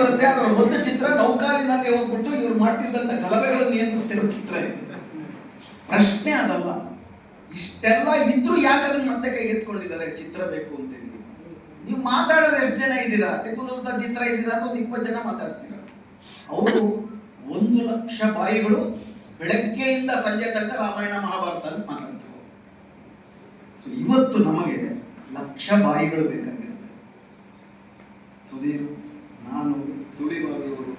ಬರುತ್ತೆ, ಅದರ ಒಂದು ಚಿತ್ರ ನೌಕಾಲಿನಲ್ಲಿ ಹೋಗ್ಬಿಟ್ಟು ಇವ್ರು ಮಾಡ್ತಿದ್ದಂಥ ಗಲಭೆಗಳನ್ನು ನಿಯಂತ್ರಿಸ್ತಿರೋ ಚಿತ್ರ ಇದೆ. ಪ್ರಶ್ನೆ ಅದಲ್ಲ. ಇಷ್ಟೆಲ್ಲ ಇದ್ರೂ ಯಾಕೆ ಅದನ್ನ ಮತ್ತೆ ಕೈಗೆತ್ಕೊಂಡಿದ್ದಾರೆ ಚಿತ್ರ ಬೇಕು ಅಂತೇಳಿ. ನೀವು ಮಾತಾಡೋರು ಎಷ್ಟು ಜನ ಇದ್ದೀರಾ? ಟಿಪ್ಪು ಸುಲ್ತಾನ್ ಚಿತ್ರ ಇದ್ದೀರಾ ಅಂತ ಒಂದು ಇಪ್ಪತ್ತು ಜನ ಮಾತಾಡ್ತೀರಾ? ಅವರು ಒಂದು ಲಕ್ಷ ಬಾಯಿಗಳು ಬೆಳಗ್ಗೆಯಿಂದ ಸಂಜೆ ತನಕ ರಾಮಾಯಣ ಮಹಾಭಾರತ ಅಂತ ಮಾತಾಡ್ತಾರೆ ಸೊ ಇವತ್ತು ನಮಗೆ ಲಕ್ಷ ಬಾಯಿಗಳು ಬೇಕಾಗಿರುತ್ತೆ. ಸುಧೀರ್ ನಾನು ಸುಳಿಬಾವಿಯವರು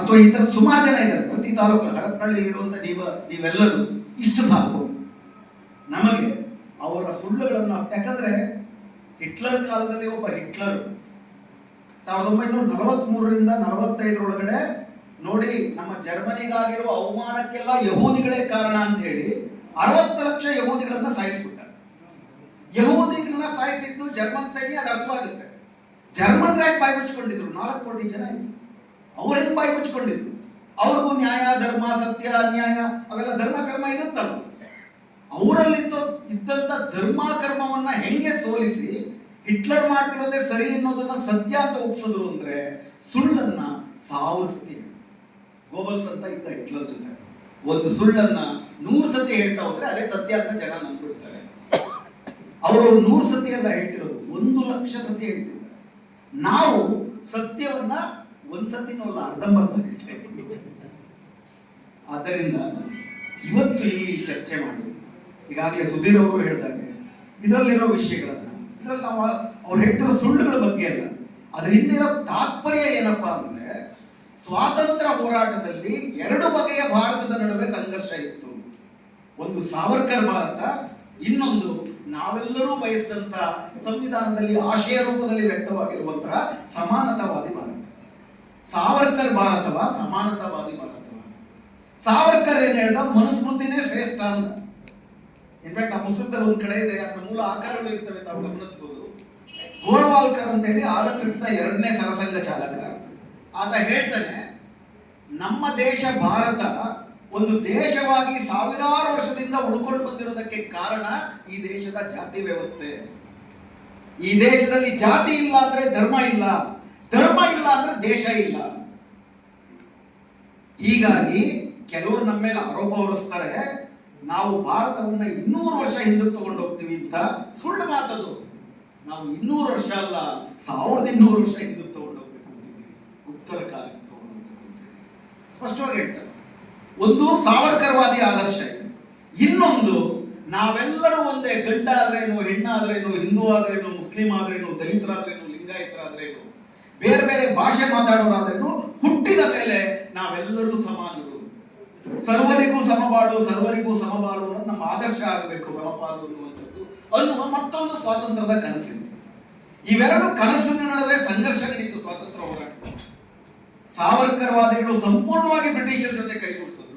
ಅಥವಾ ಈ ಥರ ಸುಮಾರು ಜನ ಇದ್ದಾರೆ. ಪ್ರತಿ ತಾಲೂಕು ಹರಪನಹಳ್ಳಿ ಇರುವಂಥ ನೀವ, ನೀವೆಲ್ಲರೂ ಇಷ್ಟು ಸಾಕು. ನಮಗೆ ಅವರ ಸುಳ್ಳುಗಳನ್ನು, ಯಾಕಂದ್ರೆ ಹಿಟ್ಲರ್ ಕಾಲದಲ್ಲಿ ಒಬ್ಬ ಹಿಟ್ಲರ್ ಸಾವಿರದ ಒಂಬೈನೂರ ನಲವತ್ತ್ಮೂರರಿಂದ ನಲವತ್ತೈದರೊಳಗಡೆ ನೋಡಿ ನಮ್ಮ ಜರ್ಮನಿಗಾಗಿರುವ ಅವಮಾನಕ್ಕೆಲ್ಲ ಯಹೂದಿಗಳೇ ಕಾರಣ ಅಂತ ಹೇಳಿ ಅರವತ್ತು ಲಕ್ಷ ಯಹೂದಿಗಳನ್ನ ಸಾಯಿಸ್ಬಿಟ್ಟ. ಯಹೂದಿಗಳನ್ನ ಸಾಯಿಸಿದ್ದು ಜರ್ಮನ್ ಸೈನ್ಯ ಅದು ಅರ್ಥವಾಗುತ್ತೆ ಜರ್ಮನ್ ಯಾಕೆ ಬಾಯಿ ಮುಚ್ಕೊಂಡಿದ್ರು ನಾಲ್ಕು ಕೋಟಿ ಜನ ಇದ್ರು ಅವ್ರು ಹೆಂಗೆ ಬಾಯಿ ಮುಚ್ಕೊಂಡಿದ್ರು ಅವ್ರಿಗೂ ನ್ಯಾಯ, ಧರ್ಮ, ಸತ್ಯ, ಅನ್ಯಾಯ, ಅವೆಲ್ಲ ಧರ್ಮ, ಕರ್ಮ ಇರುತ್ತಲ್ಲ ಅವರಲ್ಲಿ ಇದ್ದಂತ ಧರ್ಮ, ಕರ್ಮವನ್ನ ಹೆಂಗೆ ಸೋಲಿಸಿ ಹಿಟ್ಲರ್ ಮಾಡ್ತಿರೋದೇ ಸರಿ ಅನ್ನೋದನ್ನ ಸತ್ಯ ಅಂತ ಒಪ್ಸಿದ್ರು ಅಂದ್ರೆ ಸುಳ್ಳನ್ನ ಸಾವಿಸ್ತೀವಿ. ಗೋಬಲ್ಸ್ ಅಂತ ಇದ್ದ ಹಿಟ್ಲರ್ ಜೊತೆ. ಒಂದು ಸುಳ್ಳನ್ನ ನೂರು ಸತಿ ಹೇಳ್ತಾ ಹೋದ್ರೆ ಅದೇ ಸತ್ಯ ಅಂತ ಜನ ನಂಬಿಡ್ತಾರೆ ಅವರು ನೂರು ಸತಿ ಎಲ್ಲ ಹೇಳ್ತಿರೋದು. ಒಂದು ಲಕ್ಷ ಸತಿ ಹೇಳ್ತಿದ್ದಾರೆ ನಾವು ಸತ್ಯವನ್ನ ಒಂದ್ಸತಿ ಸತಿನೂ ಅಲ್ಲ ಅರ್ಧಂಬರ್ಧ ಆದ್ದರಿಂದ ಇವತ್ತು ಇಲ್ಲಿ ಚರ್ಚೆ ಮಾಡಿ ಈಗಾಗಲೇ ಸುಧೀರ್ ಅವರು ಹೇಳಿದಾಗೆ, ಇದರಲ್ಲಿರೋ ವಿಷಯಗಳನ್ನ, ಇದರಲ್ಲಿ ನಾವು ಅವ್ರು ಹೇಳ್ತಿರೋ ಸುಳ್ಳುಗಳ ಬಗ್ಗೆ ಅಲ್ಲ. ಅದ್ರ ಹಿಂದಿರೋ ತಾತ್ಪರ್ಯ ಏನಪ್ಪಾ ಅಂದ್ರೆ, ಸ್ವಾತಂತ್ರ್ಯ ಹೋರಾಟದಲ್ಲಿ ಎರಡು ಬಗೆಯ ಭಾರತದ ನಡುವೆ ಸಂಘರ್ಷ ಇತ್ತು. ಒಂದು ಸಾವರ್ಕರ್ ಭಾರತ, ಇನ್ನೊಂದು ನಾವೆಲ್ಲರೂ ಬಯಸಿದಂತ ಸಂವಿಧಾನದಲ್ಲಿ ಆಶಯ ರೂಪದಲ್ಲಿ ವ್ಯಕ್ತವಾಗಿರುವಂತಹ ಸಮಾನತಾವಾದಿ ಭಾರತ. ಸಾವರ್ಕರ್ ಭಾರತವ ಸಮಾನತಾವಾದಿ ಭಾರತವ ಸಾವರ್ಕರ್ ಏನ್ ಹೇಳ್ದ? ಮನುಸ್ಮೃತಿನೇ ಶ್ರೇಷ್ಠ ಅಂದ. ಇನ್ಫ್ಯಾಕ್ಟ್ ಆ ಪುಸ್ತಕದಲ್ಲಿ ಒಂದ್ ಕಡೆ ಇದೆ ಅದರ ಮೂಲ ಆಕಾರಗಳು ಇರ್ತವೆ, ತಾವು ಗಮನಿಸಬಹುದು. ಗೋರ್ವಾಲ್ಕರ್ ಅಂತ ಹೇಳಿ ಆರ್ ಎರಡನೇ ಸರಸಂಘ ಚಾಲಕ. ಆತ ಹೇಳ್ತಾನೆ, ನಮ್ಮ ದೇಶ ಭಾರತ ಒಂದು ದೇಶವಾಗಿ ಸಾವಿರಾರು ವರ್ಷದಿಂದ ಉಳ್ಕೊಂಡು ಬಂದಿರೋದಕ್ಕೆ ಕಾರಣ ಈ ದೇಶದ ಜಾತಿ ವ್ಯವಸ್ಥೆ. ಈ ದೇಶದಲ್ಲಿ ಜಾತಿ ಇಲ್ಲ ಅಂದ್ರೆ ಧರ್ಮ ಇಲ್ಲ. ಧರ್ಮ ಇಲ್ಲ ಅಂದ್ರೆ ದೇಶ ಇಲ್ಲ. ಹೀಗಾಗಿ ಕೆಲವರು ನಮ್ಮ ಮೇಲೆ ಆರೋಪ ಹೊರಿಸ್ತಾರೆ, ನಾವು ಭಾರತವನ್ನ ಇನ್ನೂರು ವರ್ಷ ಹಿಂದಕ್ಕೆ ತಗೊಂಡು ಹೋಗ್ತೀವಿ ಅಂತ ಸುಳ್ಳು ಮಾತದು. ನಾವು ಇನ್ನೂರು ವರ್ಷ ಅಲ್ಲ, ಸಾವಿರದ ಇನ್ನೂರು ವರ್ಷ ಹಿಂದಕ್ಕೆ ತಗೊಂಡು ಹೋಗ್ಬೇಕು ಅಂತಿದ್ದೀವಿ. ಉತ್ತರ ಕಾಲಕ್ಕೆ ತಗೊಂಡು ಹೋಗ್ಬೇಕು ಸ್ಪಷ್ಟವಾಗಿ ಹೇಳ್ತಾರೆ. ಒಂದು ಸಾವರ್ಕರ್ವಾದಿ ಆದರ್ಶ ಇನ್ನೊಂದು, ನಾವೆಲ್ಲರೂ ಒಂದೇ ಗಂಡ ಆದ್ರೇನು ಹೆಣ್ಣಾದ್ರೇನು ಹಿಂದೂ ಆದ್ರೇನು, ಮುಸ್ಲಿಂ ಆದ್ರೇನು, ದಲಿತರಾದ್ರೇನು, ಲಿಂಗಾಯತರಾದ್ರೇನು, ಬೇರೆ ಬೇರೆ ಭಾಷೆ ಮಾತಾಡೋರಾದ್ರೇನು, ಹುಟ್ಟಿದ ಮೇಲೆ ನಾವೆಲ್ಲರೂ ಸಮಾನರು. ಸರ್ವರಿಗೂ ಸಮಬಾಳು ಸರ್ವರಿಗೂ ಸಮಬಾಳು ಅನ್ನೋದು ನಮ್ಮ ಆದರ್ಶ ಆಗಬೇಕು ಸಮಪಾಲು ಅನ್ನುವಂಥದ್ದು. ಅನ್ನುವ ಮತ್ತೊಂದು ಸ್ವಾತಂತ್ರ್ಯದ ಕನಸಿದೆ. ಇವೆರಡು ಕನಸಿನ ನಡುವೆ ಸಂಘರ್ಷ ನಡೀತು, ಸ್ವಾತಂತ್ರ್ಯ ಹೋರಾಟ ಸಾವರ್ಕರ್ವಾದಿಗಳು ಸಂಪೂರ್ಣವಾಗಿ ಬ್ರಿಟಿಷರ ಜೊತೆ ಕೈಗೂಡಿಸಿದ್ರು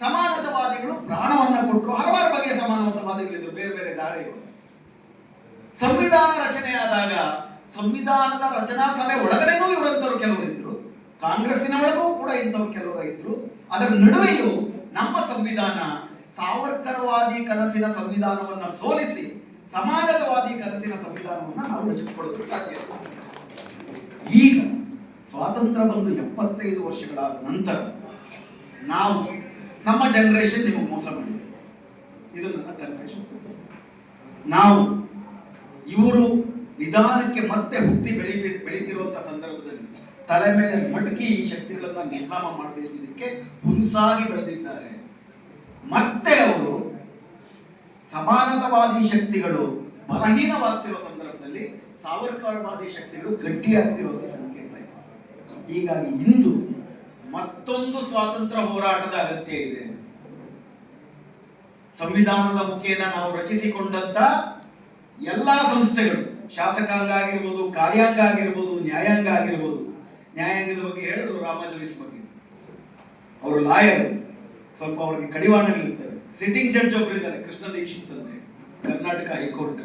ಸಮಾನತವಾದಿಗಳು ಪ್ರಾಣವನ್ನು ಕೊಟ್ಟರು ಹಲವಾರು ಬಗೆಯ ಸಮಾನತವಾದಿಗಳಿದ್ರು, ಬೇರೆ ಬೇರೆ ದಾರಿಗಳು. ಸಂವಿಧಾನ ರಚನೆಯಾದಾಗ, ಸಂವಿಧಾನದ ರಚನಾ ಸಭೆ ಒಳಗಡೆನೂ ಇವರಂತವರು ಕೆಲವರಿದ್ದರು ಕಾಂಗ್ರೆಸ್ಸಿನ ಒಳಗೂ ಕೂಡ ಇಂಥವ್ರು ಕೆಲವರು ಇದ್ರು. ಅದರ ನಡುವೆಯೂ ನಮ್ಮ ಸಂವಿಧಾನ ಸಾವರ್ಕರವಾದಿ ಕನಸಿನ ಸಂವಿಧಾನವನ್ನ ಸೋಲಿಸಿ ಸಮಾಜವಾದಿ ಕನಸಿನ ಸಂವಿಧಾನವನ್ನ ನಾವು ರಚಿಸಿಕೊಳ್ಳಲು ಸಾಧ್ಯ ಈಗ ಸ್ವಾತಂತ್ರ್ಯ ಬಂದು ಎಪ್ಪತ್ತೈದು ವರ್ಷಗಳಾದ ನಂತರ ನಾವು ನಮ್ಮ ಜನರೇಷನ್ ನಿಮಗೆ ಮೋಸ ಮಾಡಿದೆ. ಇದು ನನ್ನ ಕನ್ಫೆಷನ್ ನಾವು ಇವರು ನಿಧಾನಕ್ಕೆ ಮತ್ತೆ ಹುಟ್ಟಿ ಬೆಳಿ ಬೆಳೀತಿರುವಂಥ ಸಂದರ್ಭದಲ್ಲಿ ತಲೆ ಮೇಲೆ ಮಟಕಿ ಈ ಶಕ್ತಿಗಳನ್ನ ನಿರ್ನಾಮ ಮಾಡದೇ ಇದ್ದಿದ್ದಕ್ಕೆ ಹುಲುಸಾಗಿ ಬೆಳೆದಿದ್ದಾರೆ. ಮತ್ತೆ ಅವರು ಸಮಾನತವಾದಿ ಶಕ್ತಿಗಳು ಬಲಹೀನವಾಗ್ತಿರೋ ಸಂದರ್ಭದಲ್ಲಿ ಸಾವರ್ಕರವಾದಿ ಶಕ್ತಿಗಳು ಗಟ್ಟಿಯಾಗ್ತಿರೋದು ಸಂಕೇತ ಇದೆ. ಹೀಗಾಗಿ ಇಂದು ಮತ್ತೊಂದು ಸ್ವಾತಂತ್ರ್ಯ ಹೋರಾಟದ ಅಗತ್ಯ ಇದೆ. ಸಂವಿಧಾನದ ಮುಖೇನ ನಾವು ರಚಿಸಿಕೊಂಡಂತ ಎಲ್ಲಾ ಸಂಸ್ಥೆಗಳು, ಶಾಸಕಾಂಗ ಆಗಿರ್ಬೋದು, ಕಾರ್ಯಾಂಗ ಆಗಿರ್ಬೋದು, ನ್ಯಾಯಾಂಗ ಆಗಿರ್ಬೋದು, ನ್ಯಾಯಾಂಗದ ಬಗ್ಗೆ ಹೇಳಿದ್ರು ರಾಮ ಬಗ್ಗೆ. ಅವರು ಲಾಯರ್, ಸ್ವಲ್ಪ ಅವ್ರಿಗೆ ಕಡಿವಾಣಗಳಿರ್ತವೆ. ಸಿಟ್ಟಿಂಗ್ ಜಡ್ಜ್ ಒಬ್ರು ಇದ್ದಾರೆ, ಕೃಷ್ಣ ದೀಕ್ಷಿತ್ ಅಂತ, ಕರ್ನಾಟಕ ಹೈಕೋರ್ಟ್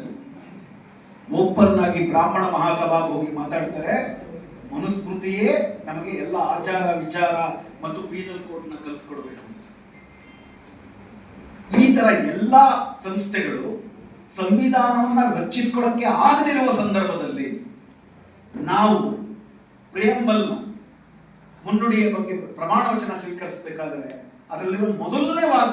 ಓಪನ್ ಆಗಿ ಬ್ರಾಹ್ಮಣ ಮಹಾಸಭಾಗೆ ಹೋಗಿ ಮಾತಾಡ್ತಾರೆ. ಮನುಸ್ಮೃತಿಯೇ ನಮಗೆ ಎಲ್ಲ ಆಚಾರ, ವಿಚಾರ ಮತ್ತು ಪೀನಲ್ ಕೋಡ್ನ ಕಲಿಸ್ಕೊಡ್ಬೇಕು ಅಂತ. ಈ ತರ ಎಲ್ಲ ಸಂಸ್ಥೆಗಳು ಸಂವಿಧಾನವನ್ನ ರಕ್ಷಿಸ್ಕೊಳಕ್ಕೆ ಆಗದಿರುವ ಸಂದರ್ಭದಲ್ಲಿ ನಾವು ಪ್ರಿಯಂಬಲ್ನ ಮುನ್ನುಡಿಯ ಬಗ್ಗೆ ಪ್ರಮಾಣ ವಚನ ಸ್ವೀಕರಿಸಬೇಕಾದರೆ ಅದರಲ್ಲಿರುವ ಮೊದಲನೇ ವಾಕ್ಯ